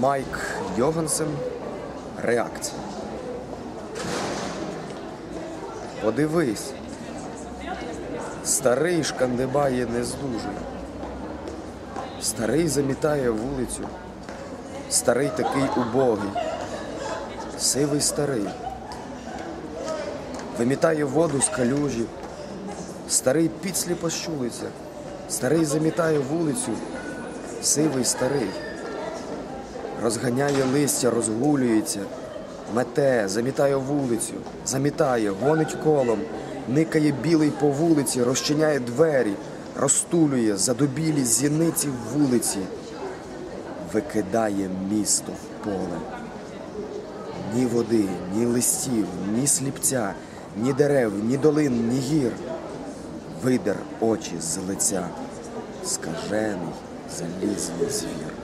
Майк Йогансен. Реакція. Подивись. Старий шкандибає не здужує. Старий замітає вулицю. Старий такий убогий. Сивий старий. Вимітає воду з калюжі. Старий підсліпо щулиться. Старий замітає вулицю. Сивий старий. Розганяє листя, розгулюється, мете, замітає вулицю, замітає, гонить колом, никає білий по вулиці, розчиняє двері, розтулює задубілі зіниці в вулиці, викидає місто в поле. Ні води, ні листів, ні сліпця, ні дерев, ні долин, ні гір. Видер очі з лиця, скажений залізний звір.